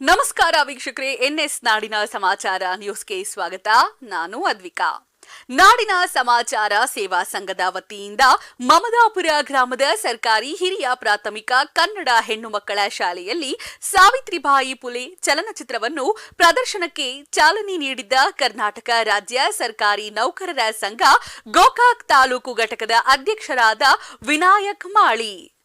ನಮಸ್ಕಾರ ವೀಕ್ಷಕರೇ, ಎನ್ಎಸ್ ನಾಡಿನ ಸಮಾಚಾರ ನ್ಯೂಸ್ಗೆ ಸ್ವಾಗತ. ನಾನು ಅದ್ವಿಕಾ. ನಾಡಿನ ಸಮಾಚಾರ ಸೇವಾ ಸಂಘದ ವತಿಯಿಂದ ಮಮದಾಪುರ ಗ್ರಾಮದ ಸರ್ಕಾರಿ ಹಿರಿಯ ಪ್ರಾಥಮಿಕ ಕನ್ನಡ ಹೆಣ್ಣು ಮಕ್ಕಳ ಶಾಲೆಯಲ್ಲಿ ಸಾವಿತ್ರಿಬಾಯಿ ಪುಲೆ ಚಲನಚಿತ್ರವನ್ನು ಪ್ರದರ್ಶನಕ್ಕೆ ಚಾಲನೆ ನೀಡಿದ್ದ ಕರ್ನಾಟಕ ರಾಜ್ಯ ಸರ್ಕಾರಿ ನೌಕರರ ಸಂಘ ಗೋಕಾಕ್ ತಾಲೂಕು ಘಟಕದ ಅಧ್ಯಕ್ಷರಾದ ವಿನಾಯಕ್ ಮಾಳಿ.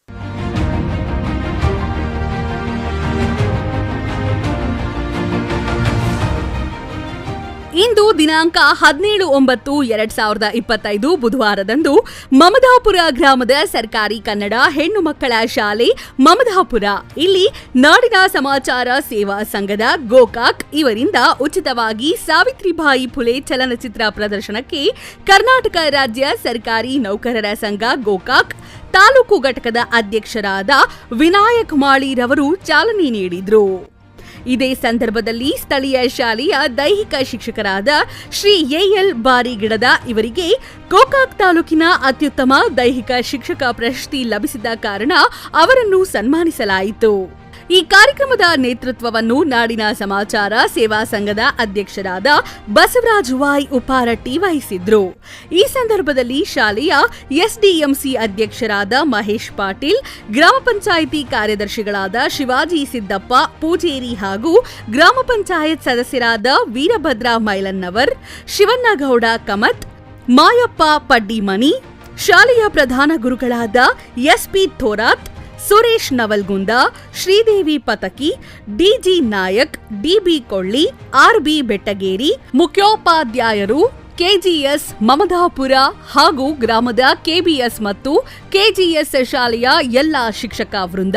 ದಿನಾಂಕ ಹದಿನೇಳು ಒಂಬತ್ತು ಎರಡ್ ಸಾವಿರದ ಇಪ್ಪತ್ತೈದು ಬುಧವಾರದಂದು ಮಮದಾಪುರ ಗ್ರಾಮದ ಸರ್ಕಾರಿ ಕನ್ನಡ ಹೆಣ್ಣು ಮಕ್ಕಳ ಶಾಲೆ ಮಮದಾಪುರ. ಇಲ್ಲಿ ನಾಡಿನ ಸಮಾಚಾರ ಸೇವಾ ಸಂಘದ ಗೋಕಾಕ್ ಇವರಿಂದ ಉಚಿತವಾಗಿ ಸಾವಿತ್ರಿಬಾಯಿ ಫುಲೆ ಚಲನಚಿತ್ರ ಪ್ರದರ್ಶನಕ್ಕೆ ಕರ್ನಾಟಕ ರಾಜ್ಯ ಸರ್ಕಾರಿ ನೌಕರರ ಸಂಘ ಗೋಕಾಕ್ ತಾಲೂಕು ಘಟಕದ ಅಧ್ಯಕ್ಷರಾದ ವಿನಾಯಕ್ ಮಾಳಿರವರು ಚಾಲನೆ ನೀಡಿದ್ರು. ಇದೇ ಸಂದರ್ಭದಲ್ಲಿ ಸ್ಥಳೀಯ ಶಾಲೆಯ ದೈಹಿಕ ಶಿಕ್ಷಕರಾದ ಶ್ರೀ ಎಎಲ್ ಬಾರಿಗಿಡದ ಇವರಿಗೆ ಗೋಕಾಕ್ ತಾಲೂಕಿನ ಅತ್ಯುತ್ತಮ ದೈಹಿಕ ಶಿಕ್ಷಕ ಪ್ರಶಸ್ತಿ ಲಭಿಸಿದ ಕಾರಣ ಅವರನ್ನು ಸನ್ಮಾನಿಸಲಾಯಿತು. ಈ ಕಾರ್ಯಕ್ರಮದ ನೇತೃತ್ವವನ್ನು ನಾಡಿನ ಸಮಾಚಾರ ಸೇವಾ ಸಂಘದ ಅಧ್ಯಕ್ಷರಾದ ಬಸವರಾಜ್ ವಾಯ್ ಉಪಾರಟ್ಟಿ ವಹಿಸಿದ್ರು. ಈ ಸಂದರ್ಭದಲ್ಲಿ ಶಾಲೆಯ ಎಸ್ಡಿಎಂಸಿ ಅಧ್ಯಕ್ಷರಾದ ಮಹೇಶ್ ಪಾಟೀಲ್, ಗ್ರಾಮ ಪಂಚಾಯಿತಿ ಕಾರ್ಯದರ್ಶಿಗಳಾದ ಶಿವಾಜಿ ಸಿದ್ದಪ್ಪ, ಪೂಜೇರಿ ಹಾಗೂ ಗ್ರಾಮ ಪಂಚಾಯತ್ ಸದಸ್ಯರಾದ ವೀರಭದ್ರ ಮೈಲನ್ನವರ್, ಶಿವಣ್ಣಗೌಡ ಕಮತ್, ಮಾಯಪ್ಪ ಪಡ್ಡಿಮನಿ, ಶಾಲೆಯ ಪ್ರಧಾನ ಗುರುಗಳಾದ S P Thorat Suresh Navalgund, Sridevi Pataki, D G Nayak, D B Kolli, R B Bettageri, ಮುಖ್ಯೋಪಾಧ್ಯಾಯರು, kgs Mamadapur ಹಾಗೂ ಗ್ರಾಮದ ಕೆಬಿಎಸ್ ಮತ್ತು ಕೆಜಿಎಸ್ ಶಾಲೆಯ ಎಲ್ಲ ಶಿಕ್ಷಕ ವೃಂದ,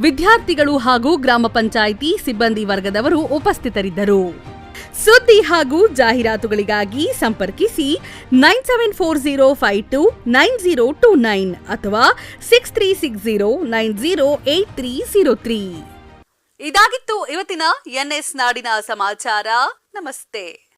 ವಿದ್ಯಾರ್ಥಿಗಳು ಹಾಗೂ ಗ್ರಾಮ ಪಂಚಾಯಿತಿ ಸಿಬ್ಬಂದಿ ವರ್ಗದವರು ಉಪಸ್ಥಿತರಿದ್ದರು. ಸುದ್ದಿ ಹಾಗೂ ಜಾಹೀರಾತುಗಳಿಗಾಗಿ ಸಂಪರ್ಕಿಸಿ nine seven four zero five two nine zero two nine ಅಥವಾ six three six zero nine zero eight three zero three. ಇದಾಗಿತ್ತು ಇವತ್ತಿನ ಎನ್ಎಸ್ ನಾಡಿನ ಸಮಾಚಾರ. ನಮಸ್ತೆ.